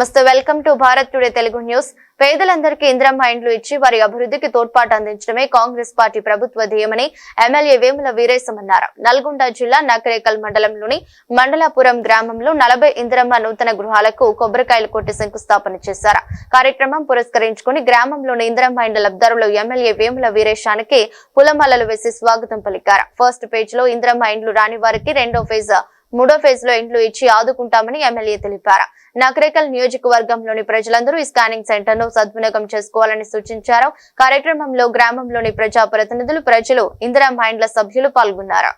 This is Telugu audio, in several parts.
నమస్తే welcome to Bharat today Telugu news. పేదలందరికీ ఇందిరమ్మ ఇండ్లు ఇచ్చి వారి అభివృద్ధికి తోడ్పాటు అందించడమే కాంగ్రెస్ పార్టీ ప్రభుత్వ ధ్యేయమని ఎమ్మెల్యే వేముల వీరేశం అన్నారు. నల్గొండ జిల్లా నకరేకల్ మండలంలోని మండలాపురం గ్రామంలో నలభై ఇంద్రమ్మ నూతన గృహాలకు కొబ్బరికాయలు కొట్టి శంకుస్థాపన చేశారు. కార్యక్రమం పురస్కరించుకుని గ్రామంలోని ఇంద్రమ్మ ఇండ్ల లబ్దారులు ఎమ్మెల్యే వేముల వీరేశానికి పులమాలలు వేసి స్వాగతం పలికారు. ఫస్ట్ పేజ్లో ఇంద్రమ్మ ఇండ్లు రాని వారికి రెండో ఫేజ్ మూడో ఫేజ్లో ఇండ్లు ఇచ్చి ఆదుకుంటామని ఎమ్మెల్యే తెలిపారు. నకరేకల్ నియోజకవర్గంలోని ప్రజలందరూ ఈ స్కానింగ్ సెంటర్ను సద్వినియోగం చేసుకోవాలని సూచించారు. కార్యక్రమంలో గ్రామంలోని ప్రజా ప్రతినిధులు ప్రజలు ఇందిరా మైండ్ల సభ్యులు పాల్గొన్నారు.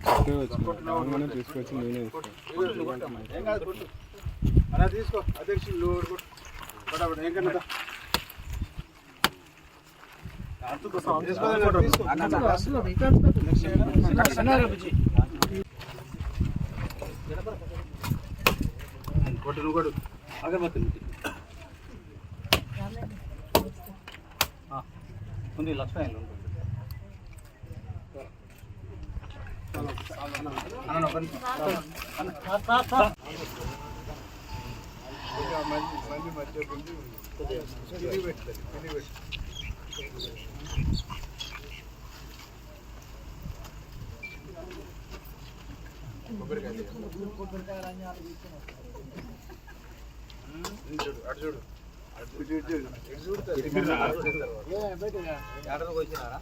మంచిగా తయారయ్యి గడప తీసుకొచ్చి నేనే అలా తీసుకో అధ్యక్షులు లోడ్ కొట్టు. పటాపట, ఏం కన్నా దా. తీసుకో, తీసుకో. కొట్టు, నువ్వు కొట్టు. మళ్ళీ మధ్య ఉంది. ఇది ఇటు చూడు, అటు చూడు. చూడు. ఇటు చూడు, ఇటు చూడు. కొబ్బరికాయ ఇల్లు తయారయ్యాక వస్తారు.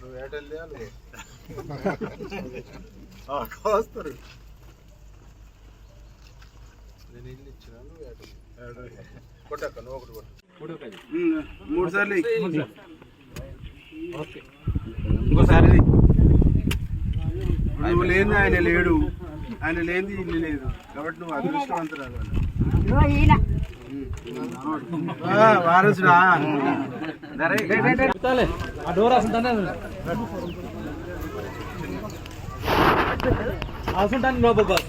నువ్వు ఏటెళ్ళి వస్తారు నేను ఇల్లు ఇచ్చిన నువ్వు ఏటెళ్ళి కొట్టక్క నువ్వు ఒకటి కొట్టు మూడు సార్లు. ఇంకోసారి నువ్వు లేని ఆయన లేడు. ఆయన లేనిది ఇల్లు లేదు. కాబట్టి నువ్వు అదృష్టవంతురాలు ఆ, వారసుడా. అసుంటాను లోపల బాస్.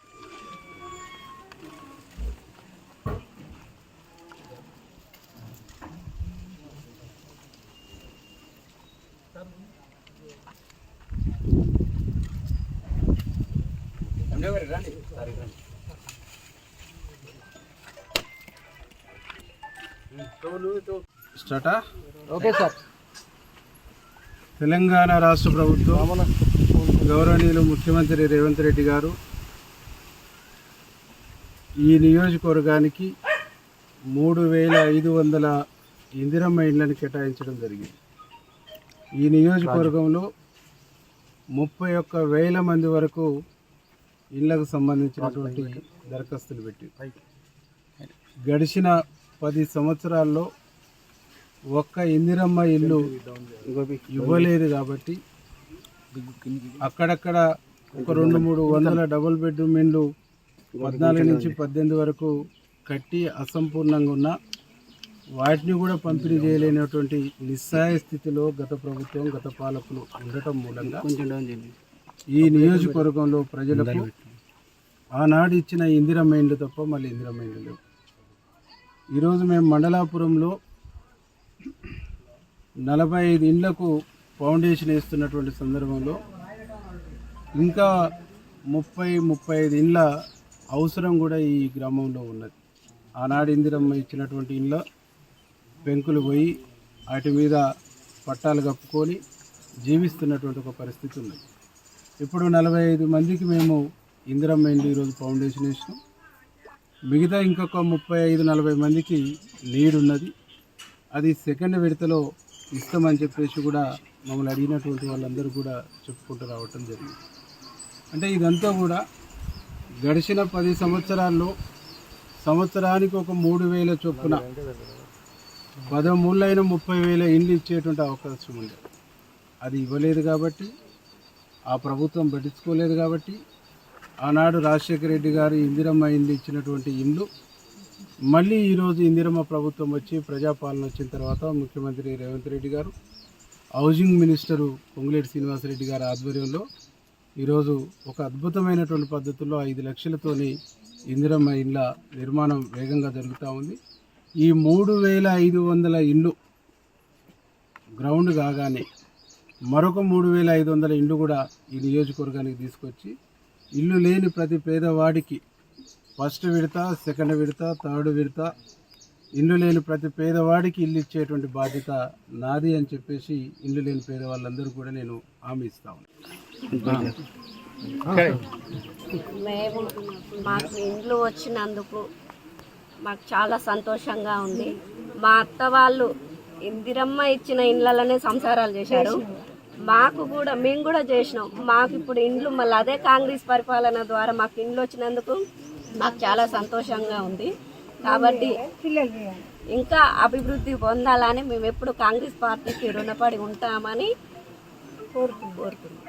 స్టార్టా ఓకే సార్. తెలంగాణ రాష్ట్ర ప్రభుత్వం గౌరవనీయులు ముఖ్యమంత్రి రేవంత్ రెడ్డి గారు ఈ నియోజకవర్గానికి మూడు వేల ఐదు వందల ఇందిరమ్మ ఇండ్లను కేటాయించడం జరిగింది. ఈ నియోజకవర్గంలో ముప్పై ఒక్క వేల మంది వరకు ఇళ్ళకు సంబంధించినటువంటి దరఖాస్తులు పెట్టి. గడిచిన పది సంవత్సరాల్లో ఒక్క ఇందిరమ్మ ఇల్లు ఇవ్వలేదు కాబట్టి అక్కడక్కడ ఒక రెండు మూడు వందల డబుల్ బెడ్రూమ్ ఇండ్లు పద్నాలుగు నుంచి పద్దెనిమిది వరకు కట్టి అసంపూర్ణంగా ఉన్న వాటిని కూడా పంపిణీ చేయలేనటువంటి నిస్సహాయ స్థితిలో గత ప్రభుత్వం గత పాలకులు ఉండటం మూలంగా ఈ నియోజకవర్గంలో ప్రజలకు ఆనాడు ఇచ్చిన ఇందిరమ్మ ఇండ్లు తప్ప మళ్ళీ ఇందిరమ్మ ఇండ్లు లేవు. ఈరోజు మేము మండలాపురంలో నలభై ఐదు ఇండ్లకు ఫౌండేషన్ వేస్తున్నటువంటి సందర్భంలో ఇంకా ముప్పై ముప్పై ఐదు ఇండ్ల అవసరం కూడా ఈ గ్రామంలో ఉన్నది. ఆనాడు ఇందిరమ్మ ఇచ్చినటువంటి ఇండ్ల పెంకులు పోయి వాటి మీద పట్టాలు కప్పుకొని జీవిస్తున్నటువంటి ఒక పరిస్థితి ఉన్నది. ఇప్పుడు నలభై ఐదు మందికి మేము ఇందిరమ్మ ఇండి ఈరోజు ఫౌండేషన్ వేసినాం. మిగతా ఇంకొక ముప్పై ఐదు నలభై మందికి నీడ్ ఉన్నది అది సెకండ్ విడతలో ఇస్తామని చెప్పేసి కూడా మమ్మల్ని అడిగినటువంటి వాళ్ళందరూ కూడా చెప్పుకుంటూ రావటం జరిగింది. అంటే ఇదంతా కూడా గడిచిన పది సంవత్సరాల్లో సంవత్సరానికి ఒక మూడు వేల చొప్పున పదమూళ్ళైన ముప్పై వేల ఇండ్లు ఇచ్చేటువంటి అవకాశం ఉంది అది ఇవ్వలేదు కాబట్టి ఆ ప్రభుత్వం పట్టించుకోలేదు కాబట్టి ఆనాడు రాజశేఖర రెడ్డి గారు ఇందిరమ్మ ఇల్లు ఇచ్చినటువంటి ఇండ్లు మళ్ళీ ఈరోజు ఇందిరమ్మ ప్రభుత్వం వచ్చి ప్రజాపాలన వచ్చిన తర్వాత ముఖ్యమంత్రి రేవంత్ రెడ్డి గారు హౌసింగ్ మినిస్టరు పొంగులేటి శ్రీనివాసరెడ్డి గారి ఆధ్వర్యంలో ఈరోజు ఒక అద్భుతమైనటువంటి పద్ధతిలో ఐదు లక్షలతోని ఇందిరమ్మ ఇండ్ల నిర్మాణం వేగంగా జరుగుతూ ఉంది. ఈ మూడు వేల ఐదు వందల ఇండ్లు గ్రౌండ్ కాగానే మరొక మూడు వేల ఐదు వందల ఇండ్లు కూడా ఈ నియోజకవర్గానికి తీసుకొచ్చి ఇల్లు లేని ప్రతి పేదవాడికి ఫస్ట్ విడత సెకండ్ విడత థర్డ్ విడత ఇల్లు లేని ప్రతి పేదవాడికి ఇల్లు ఇచ్చేటువంటి బాధ్యత నాది అని చెప్పేసి ఇల్లు లేని పేదవాళ్ళందరూ కూడా నేను హామీ ఇస్తా ఉన్నాను మేము మాకు ఇండ్లు వచ్చినందుకు మాకు చాలా సంతోషంగా ఉంది. మా అత్త వాళ్ళు ఇందిరమ్మ ఇచ్చిన ఇండ్లలోనే సంసారాలు చేశారు. మాకు కూడా మేము కూడా చేసినాం. మాకు ఇప్పుడు ఇండ్లు మళ్ళీ అదే కాంగ్రెస్ పరిపాలన ద్వారా మాకు ఇండ్లు వచ్చినందుకు మాకు చాలా సంతోషంగా ఉంది. కాబట్టి ఇంకా అభివృద్ధి పొందాలని మేము ఎప్పుడు కాంగ్రెస్ పార్టీకి రుణపడి ఉంటామని కోరుకు కోరుతున్నాం